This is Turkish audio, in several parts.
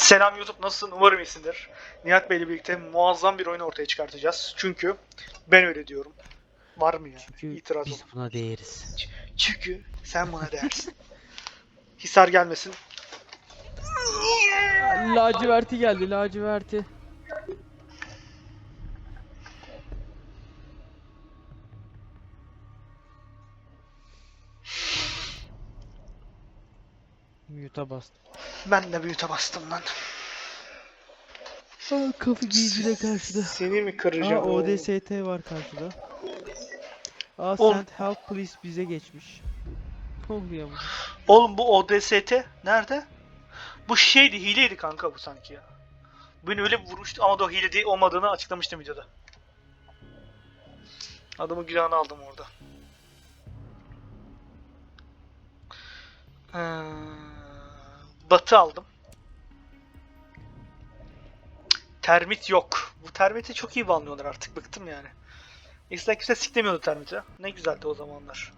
Selam YouTube nasılsın? Umarım iyisindir. Nihat Bey ile birlikte muazzam bir oyun ortaya çıkartacağız. Çünkü ben öyle diyorum. Var mı ya? Çünkü İtiraz biz olan. buna değeriz. Çünkü sen buna dersin. Hisar gelmesin. Laciverti geldi laciverti. Mute'a bastım. Ben de büyüte bastım lan. Aa, kapı giyici de karşıda. Seni mi Aa kıracağım? ODST var karşıda. Aa Oğlum. send help please bize geçmiş. Oluyor mu? Oğlum bu ODST nerede? Bu şeydi, hileydi kanka bu sanki ya. Beni öyle vurmuştu ama da o hile değil olmadığını açıklamıştım videoda. Adamın günahını aldım orada. Ee, batı aldım. Termit yok. Bu termiti çok iyi banlıyorlar artık bıktım yani. Eskiden kimse siklemiyordu termiti. Ne güzeldi o zamanlar.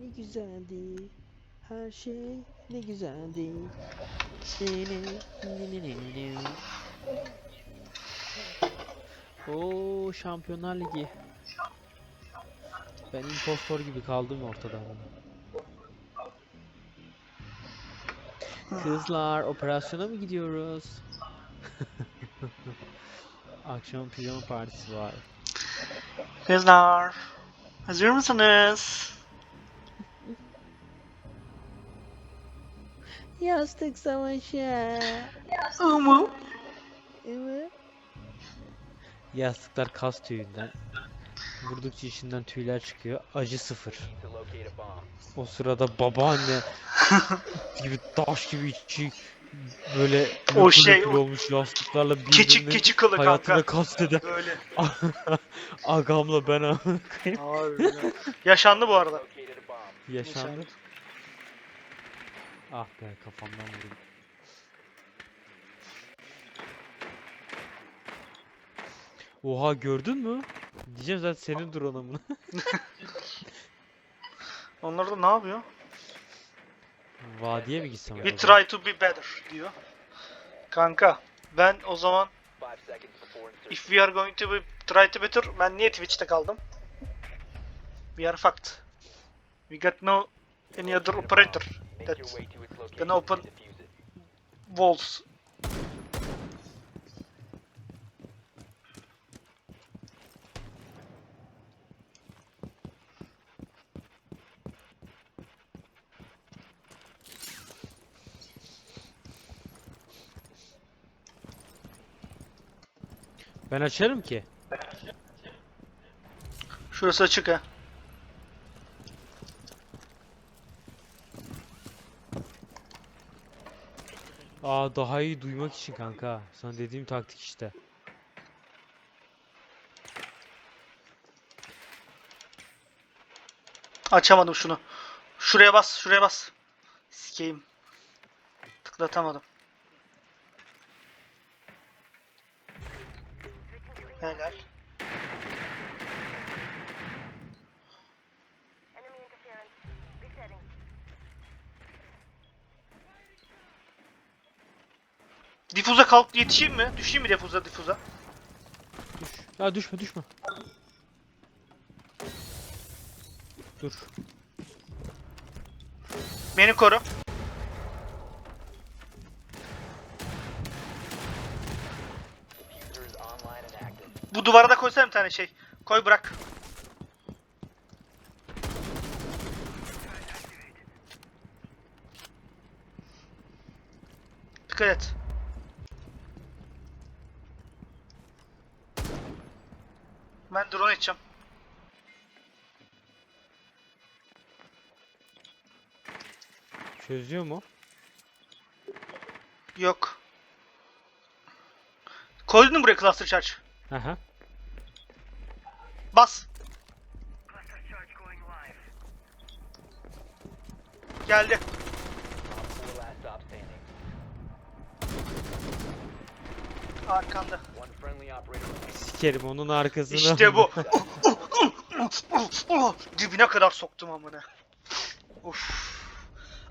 Ne güzeldi. Her şey ne güzeldi. Oo Şampiyonlar Ligi. Ben impostor gibi kaldım ortada ama. Kızlar operasyona mı gidiyoruz? Akşam pijama partisi var. Kızlar, hazır mısınız? Yastık savaşı. Ama. Yastıklar kas tüyünden. Vurdukça içinden tüyler çıkıyor. Acı sıfır. O sırada babaanne gibi taş gibi içi böyle O şey, o olmuş yastıklarla keçi birbirini keçi kılı hayatına kanka. kasteden Böyle. agamla ben. Harbiden. Yaşandı bu arada. yaşandı. Ah be kafamdan vurdum. Oha gördün mü? Diyeceğim zaten senin drone'un bunu. Onlar da ne yapıyor? Vadiye mi gitsem We acaba? try to be better diyor. Kanka ben o zaman if we are going to be try to better ben niye Twitch'te kaldım? We are fucked. We got no any other operator that can open walls. Ben açarım ki. Şurası açık ha. Aa daha iyi duymak için kanka. Sana dediğim taktik işte. Açamadım şunu. Şuraya bas, şuraya bas. Sikeyim. Tıklatamadım. Helal. Difuza kalk yetişeyim mi? Düşeyim mi difuza difuza? Düş. Ya düşme düşme. Dur. Beni koru. Bu duvara da koysana bir tane şey. Koy bırak. Dikkat et. Ben drone edeceğim. Çözüyor mu? Yok. Koydun mu buraya cluster charge? Aha. Bas. Geldi. Arkanda. Sikerim onun arkasına. İşte bu. Dibine kadar soktum amına. Uf.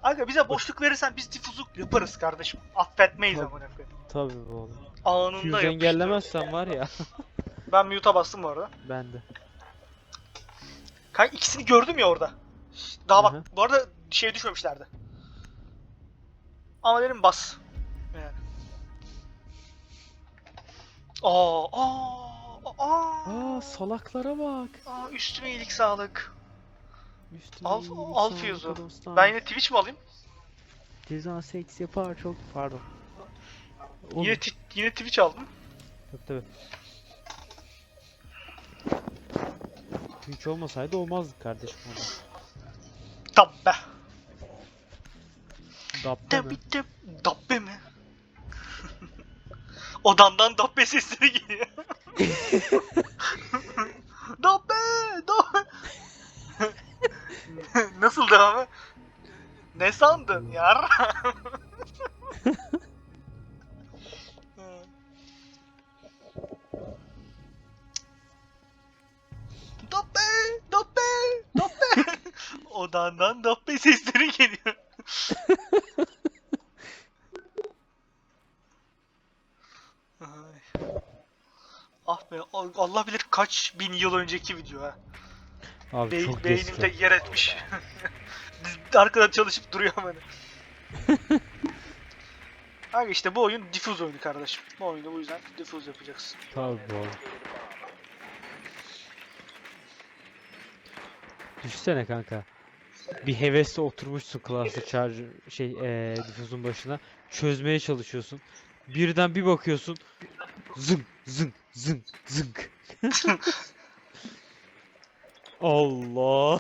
Aga bize boşluk verirsen biz difuzu yaparız kardeşim. Affetmeyiz amına koyayım. Tabii oğlum. Anında Fuse engellemezsen var ya. Ben mute'a bastım bu arada. ben de. Kanka ikisini gördüm ya orada. Daha Hı bak hı. bu arada şey düşmemişlerdi. Ama dedim bas. Yani. Aa, aa, aa, Aa salaklara bak. aa, üstüme iyilik sağlık. Üstüne Al- iyilik al fuse'u. Ben yine Twitch mi alayım? Ceza seks yapar çok pardon. Oğlum, Yine, yine Twitch aldım. Tabii tabii. Twitch olmasaydı olmazdı kardeşim orada. Dabbe. Dabbe mi? Dabbe, dab- dabbe mi? Odandan dabbe sesleri geliyor. dabbe, dabbe. Nasıl devamı? Ne sandın yar? Dabbe, dabbe, dabbe. Odandan dabbe sesleri geliyor. Ay. Ah be Al- Allah bilir kaç bin yıl önceki video ha. Abi Be- çok beynimde eski. yer etmiş. Arkada çalışıp duruyor böyle. Abi işte bu oyun diffuse oyunu kardeşim. Bu oyunu bu yüzden diffuse yapacaksın. Tabii bu Düşsene kanka. Bir hevesle oturmuşsun cluster charge şey eee difüzün başına. Çözmeye çalışıyorsun. Birden bir bakıyorsun. Zınk zınk zınk zınk. Allah.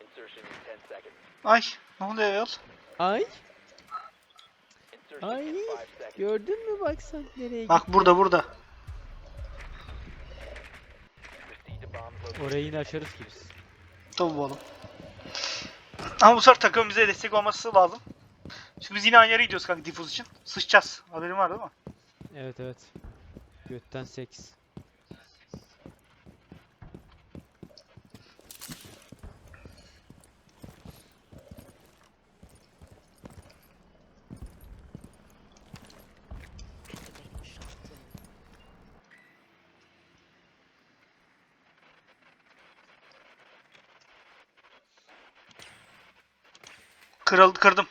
Insertion in 10 seconds. Ay ne oluyor ya? Ay Ay. in 5 seconds. gördün mü bak sen nereye Bak burada burada. Orayı yine açarız ki biz. Tabii oğlum. Ama bu sefer takım bize destek olması lazım. Şimdi biz yine aynı yere gidiyoruz kanka diffuse için. Sıçacağız. Haberin var değil mi? Evet evet. Götten seks. Kırıldı kırdım.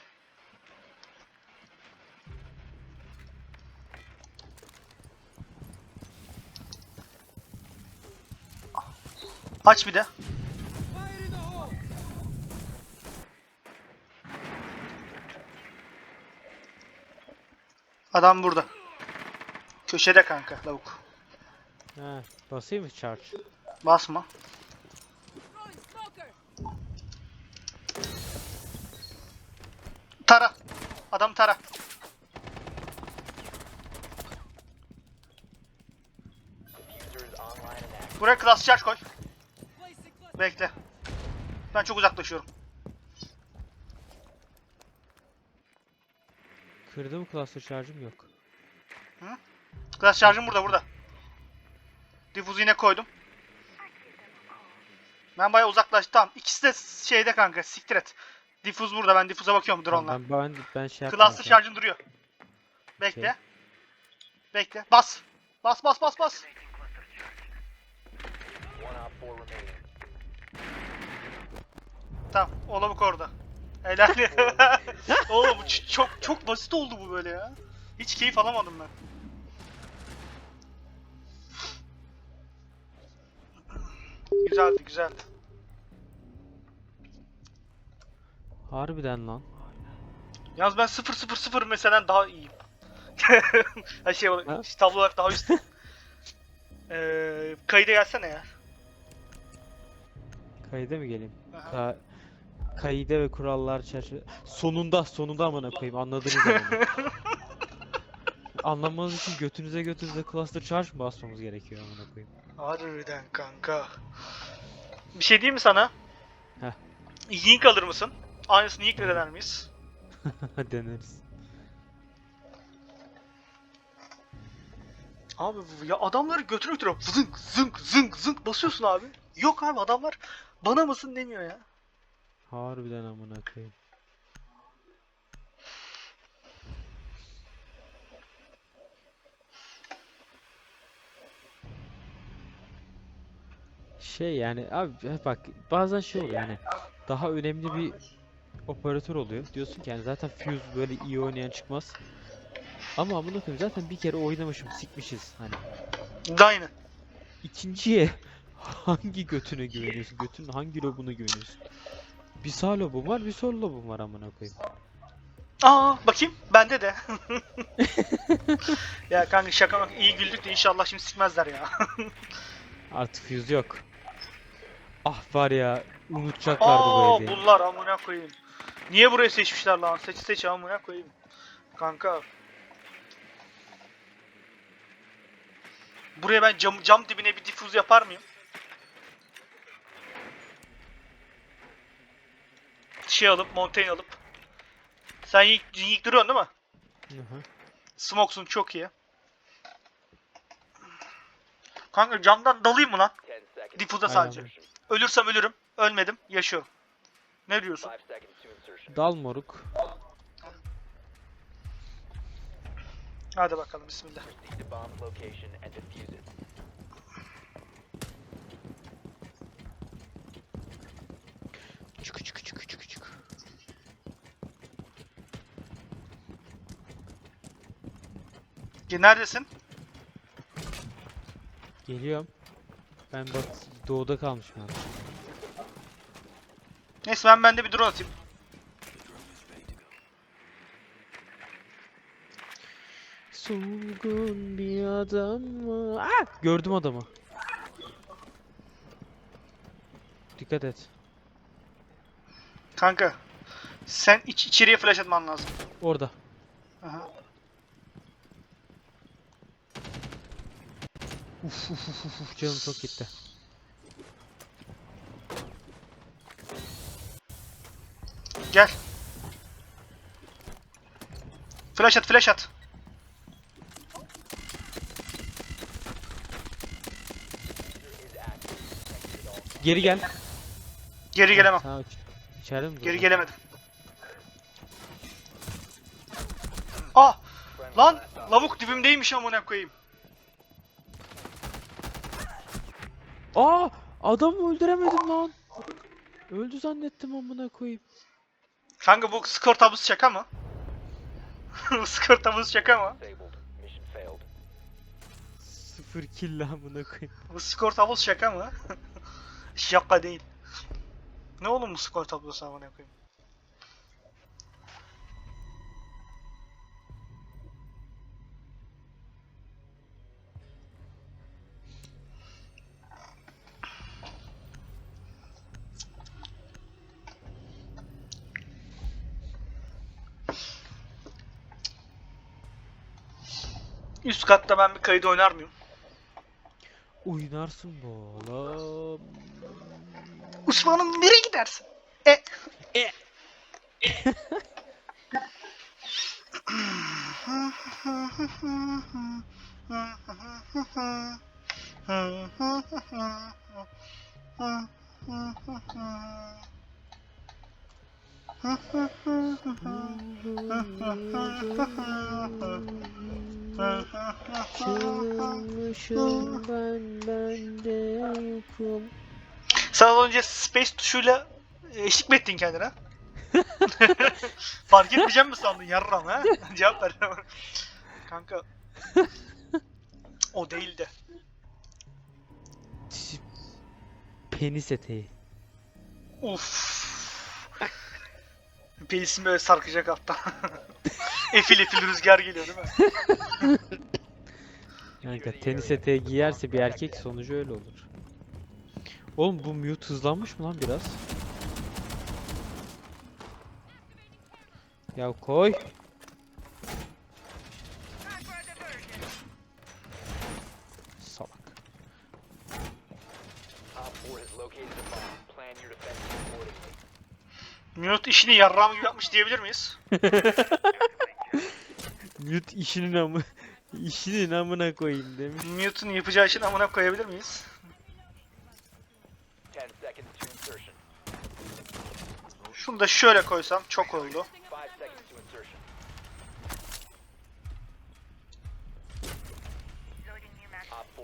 Aç bir de. Adam burada. Köşede kanka lavuk. Ha, basayım mı charge? Basma. Tara. Adam tara. Buraya class charge koy. Bekle. Ben çok uzaklaşıyorum. Kırdı mı cluster charge'ım yok. Class charge'ım burada burada. Diffuse yine koydum. Ben bayağı uzaklaştım. Tamam. İkisi de şeyde kanka. Siktir et. Diffuse burada. Ben diffuse'a bakıyorum drone'la. Ben, ben, ben şey an. charge'ın duruyor. Bekle. Okey. Bekle. Bas. Bas bas bas bas. One op 4 remaining. Tamam. O lavuk orada. Helal. Oğlum çok çok basit oldu bu böyle ya. Hiç keyif alamadım ben. Güzeldi güzeldi. Harbiden lan. Yalnız ben 0 mesela daha iyiyim. Her şey olarak, Ha? tablo olarak daha üstte. Eee kayıda gelsene ya. Kayıda mı geleyim? Aha. Ka kaide ve kurallar çerçeve... Sonunda, sonunda amına koyayım anladınız ama. Anlamanız için götünüze götünüze cluster charge mı basmamız gerekiyor amına koyayım? Harbiden kanka. Bir şey diyeyim mi sana? Heh. Yink alır mısın? Aynısını Yink'le dener miyiz? Deneriz. Abi ya adamları götürüp götürüp zınk zınk zınk zınk basıyorsun abi. Yok abi adamlar bana mısın demiyor ya. Harbiden amına koyayım. Şey yani abi bak bazen şey oluyor yani daha önemli bir operatör oluyor. Diyorsun ki yani zaten Fuse böyle iyi oynayan çıkmaz. Ama amına koyayım zaten bir kere oynamışım sikmişiz hani. Aynen. İkinciye hangi götüne güveniyorsun? Götünün hangi lobuna güveniyorsun? Bir sağ lobum var, bir sol lobum var amına koyayım. Aa bakayım bende de. ya kanka şaka bak iyi güldük de inşallah şimdi sikmezler ya. Artık Fuse yok. Ah var ya unutacaklardı bu Aa evi. bunlar amına koyayım. Niye burayı seçmişler lan? Seç seç amına koyayım. Kanka. Buraya ben cam, cam dibine bir difuz yapar mıyım? Şey alıp, Montaigne alıp. Sen yık, yık duruyorsun değil mi? Hı hı. Smokes'un çok iyi. Kanka camdan dalayım mı lan? 10 seconds. Difuza Aynen. sadece. Ölürsem ölürüm. Ölmedim. Yaşıyorum. Ne diyorsun? Dal moruk. Hadi bakalım bismillah. Çık çık çık çık çık. Ge- Neredesin? Geliyorum. Ben bak doğuda kalmışım abi. Neyse ben bende bir drone atayım. Solgun bir adam mı? Aa! Gördüm adamı. Dikkat et. Kanka. Sen iç içeriye flash atman lazım. Orada. Aha. Uf uf uf uf, uf canım çok gitti. Gel. Flash at, flash at. Geri gel. Geri gelemem. Sağ uç. İçeride mi? Geri durdun? gelemedim. Ah! Lan! Lavuk dibimdeymiş amına koyayım. Aa! Adamı öldüremedim lan. Öldü zannettim amına koyayım. Kanka bu skor tabusu şaka mı? bu skor tabusu şaka mı? Disabled. Mission failed. Sıfır kill lan amına koyayım. Bu skor tablosu şaka mı? şaka değil. Ne oğlum bu skor tablosu amına koyayım? Üst katta ben bir kayıt oynar mıyım? Oynarsın bu oğlum. Osman'ım nereye gidersin? E. E. Çılmışım ben ben de yokum. Sen az önce space tuşuyla eşlik mi ettin kendine? Fark etmeyeceğim mi sandın yarram ha? Cevap ver. Kanka. O değildi. Penis eteği. Uf. Pelisim böyle sarkacak alttan. efil efil rüzgar geliyor değil mi? Kanka tenis eteği giyerse bir erkek sonucu öyle olur. Oğlum bu mute hızlanmış mı lan biraz? Ya koy. İşini yarram gibi yapmış diyebilir miyiz? Mute işinin amı işinin amına koyayım demiş. Mute'un yapacağı işin amına koyabilir miyiz? 10 seconds to insertion. Şunu da şöyle koysam çok oldu.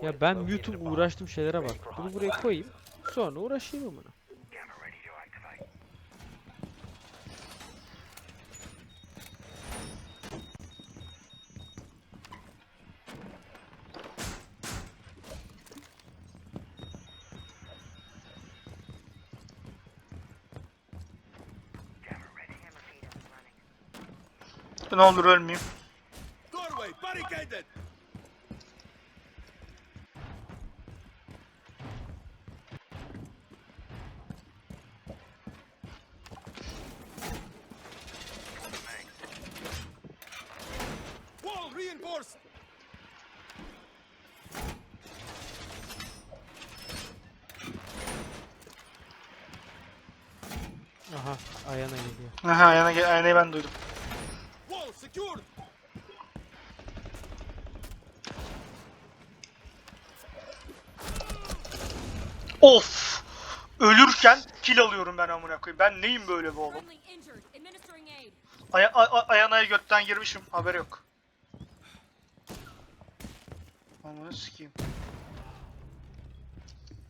Ya ben bomb. uğraştığım şeylere bak. Bunu buraya koyayım. Sonra uğraşayım bunu. Ne olur ölmeyeyim. Aha Ayana geliyor. Aha gel aynayı ben duydum. Ben amına koyayım. Ben neyim böyle bu oğlum? Aya, ay, Ayana'ya götten girmişim. Haberi yok. Amına sikeyim.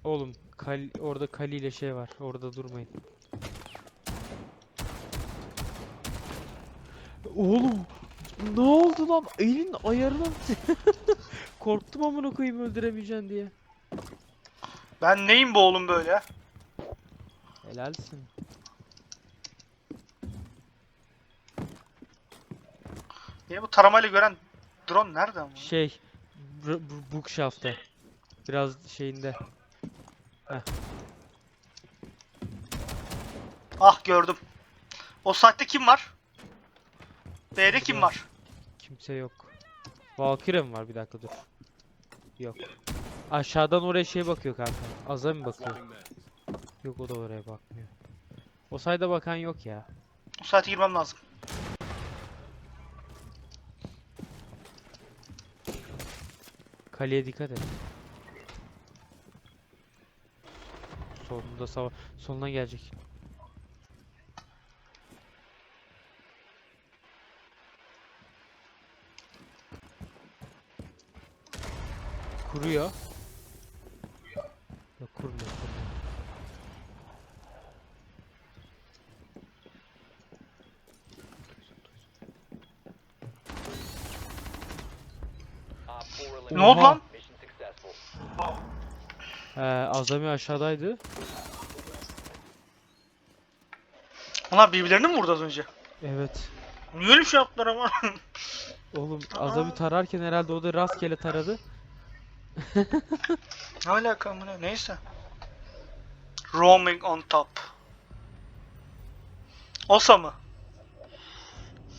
Oğlum kal orada Kali ile şey var. Orada durmayın. Oğlum ne oldu lan? Elin ayarına Korktum amına koyayım öldüremeyeceksin diye. Ben neyim bu oğlum böyle? Helalsin. Beni bu taramayla gören drone nerede ama? Şey bookshelf'ta. Biraz şeyinde. Ah gördüm. O saatte kim var? B'de kim var? Kimse yok. Valkyrie mi var? Bir dakika dur. Yok. Aşağıdan oraya şey bakıyor kanka. Az'a mı bakıyor? Yok o da oraya bakmıyor. O sayda bakan yok ya. O saate girmem lazım. Kaleye dikkat et. Solunda sava soluna gelecek. Kuruyor. Ne oldu lan? Ee, Azami aşağıdaydı. Onlar birbirlerini mi vurdu az önce? Evet. Niye öyle bir şey yaptılar ama? Oğlum Azami tararken herhalde o da rastgele taradı. ne alaka amına? Neyse. Roaming on top. Olsa mı?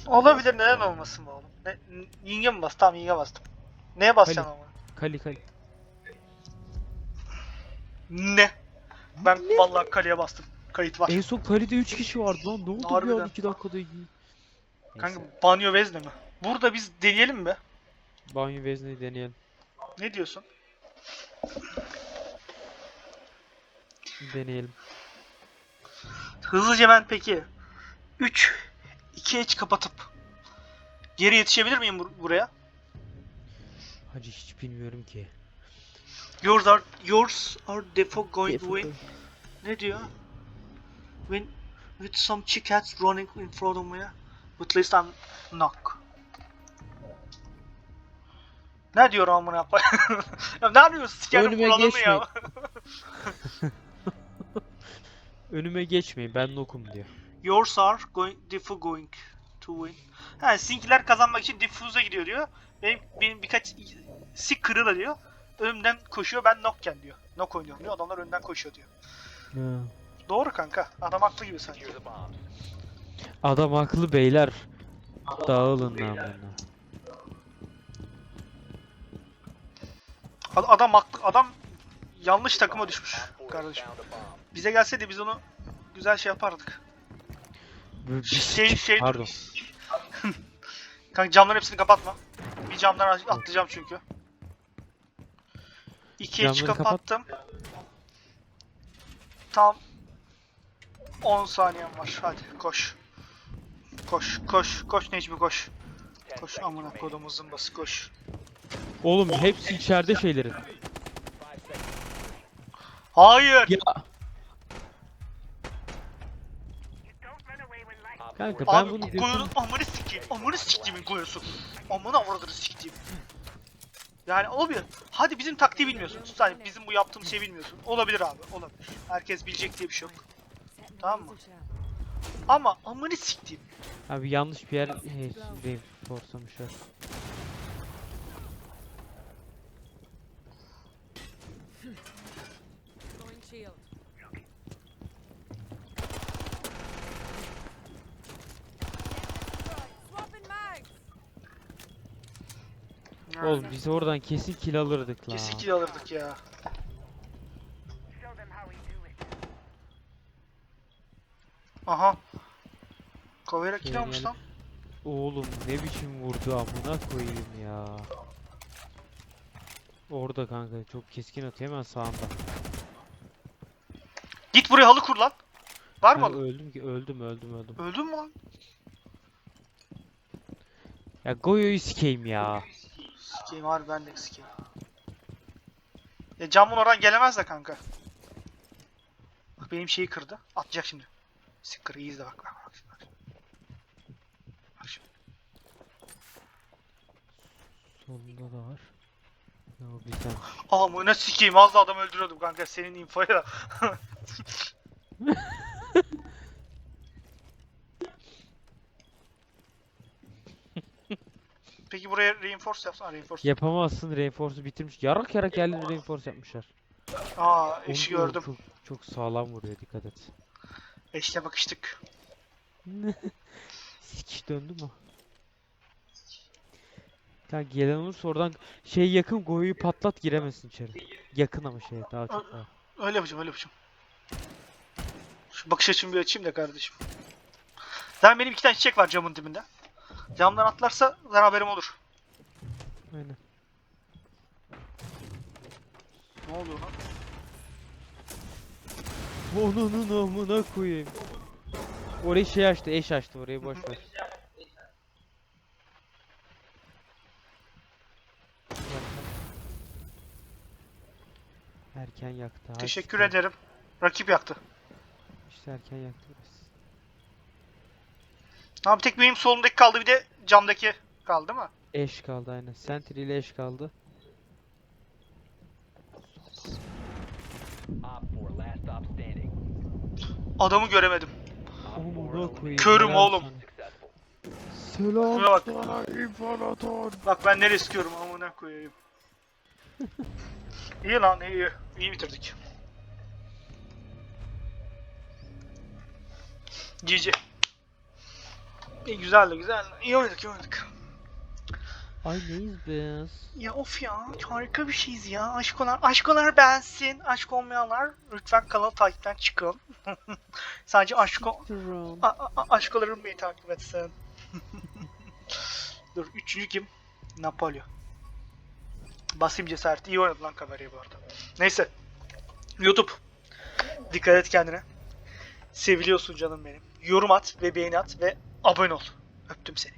Olabilir neden olmasın bu oğlum? Ne, yinge mi bas? Tamam yinge bastım. Neye basacaksın ama? Kali kali. Ne? Ben vallahi kaleye bastım. Kayıt var. En son kalede 3 kişi vardı lan. Ne oldu bir Harbiden. an 2 dakikada? Neyse. Kanka banyo vezne mi? Burada biz deneyelim mi? Banyo vezneyi deneyelim. Ne diyorsun? Deneyelim. Hızlıca ben peki 3 2 hiç kapatıp geri yetişebilir miyim bur- buraya? Hacı hiç bilmiyorum ki. Yours are yours are defo going Defo win. Ne diyor? Win with some chickens running in front of me. But at least I'm knock. Ne diyor amına yapma? ya ne yapıyorsun? Sikerim geçme. ya? Önüme geçmeyin ben nokum diyor. Yours are going diffu going to win. Ha sizinkiler kazanmak için diffuse'a gidiyor diyor. Benim, benim birkaç sik kırıla diyor. Önümden koşuyor ben knocken diyor. Knock oynuyorum diyor. Adamlar önden koşuyor diyor. Doğru kanka. Adam haklı gibi sanki. Adam haklı beyler. Dağılın lan bunlar. Ad- Adam haklı. Adam yanlış takıma düşmüş kardeşim. Bize gelseydi biz onu güzel şey yapardık. Bir Şey şey Pardon. Kanka camların hepsini kapatma. Bir camdan atlayacağım çünkü. İkiye Camları kapat. kapattım. Tam 10 saniyen var. Hadi koş. Koş, koş, koş Necmi koş. 10 Koş amına kodumun zımbası koş. Oğlum hepsi içeride şeylerin. 5 seconds. Hayır. Ya Kanka, ben Abi bunu koyunun amını sikeyim. Amını siktiğimin koyusu. Amına avradını siktiğim. Yani olabilir. Hadi bizim taktiği bilmiyorsunuz. Hani bizim bu yaptığımız şeyi bilmiyorsun. Olabilir abi. Olabilir. Herkes bilecek diye bir şey yok. Tamam mı? Ama amını siktiğim. abi yanlış bir yer hey, reinforce'lamışlar. Oğlum biz oradan kesin kill alırdık lan. Kesin kill alırdık ya. Aha. Kovera kill Şey, almış lan. Oğlum ne biçim vurdu amına koyayım ya. Orada kanka çok keskin atıyor hemen sağında. Git buraya halı kur lan. Var mı halı? öldüm ki öldüm öldüm öldüm. Öldün mü lan? Ya Goyo'yu sikeyim ya. Sikeyim harbi ben de sikeyim. Ya camın oradan gelemez de kanka. Bak benim şeyi kırdı. Atacak şimdi. Siktir iyi izle bak bak bak. bak. Bak şimdi. Solunda da var. Ya o bizden. Amına sikeyim az da adam öldürüyordum kanka senin infoya da. Peki buraya reinforce yapsana reinforce. Yapamazsın reinforce'u bitirmiş. Yarak yarak yerleri reinforce yapmışlar. Aa eşi Onu- gördüm. Çok, çok sağlam vuruyor dikkat et. Eşle bakıştık. Sikiş döndü mü? Kanka gelen olursa oradan şey yakın Goyo'yu patlat giremesin içeri. Yakın ama şey daha çok daha. Öyle yapacağım öyle yapacağım. Şu bakış açımı bir açayım da kardeşim. Zaten benim iki tane çiçek var camın dibinde. Camdan atlarsa zaten haberim olur. Aynen. Ne oluyor lan? Onun amına koyayım. Orayı şey açtı, eş açtı orayı boş ver. Erken yaktı. Teşekkür ederim. Rakip yaktı. İşte erken yaktı biraz. Abi tek benim solumdaki kaldı bir de camdaki kaldı mi? Eş kaldı aynen. Sentry ile eş kaldı. Op 4 last stop standing. Adamı göremedim. Op 4 Amına koyayım. Körüm oğlum. Selam Şuna bak. sana imparator. Bak ben nereye sıkıyorum amına koyayım. iyi lan iyi. İyi bitirdik. GG. İyi güzeldi güzeldi. İyi oynadık iyi oynadık. Ay neyiz biz? Ya of ya harika bir şeyiz ya. Aşk olan, aşk olanlar beğensin. Aşk olmayanlar lütfen kanalı takipten çıkın. Sadece aşk o... Drone. A- a- a- aşkolarım beni takip etsin. Dur üçüncü kim? Napolyo. Basayım cesaret. İyi oynadı lan kamerayı bu arada. Neyse. YouTube. Dikkat et kendine. Seviliyorsun canım benim. Yorum at ve beğeni at ve abone ol. Öptüm seni.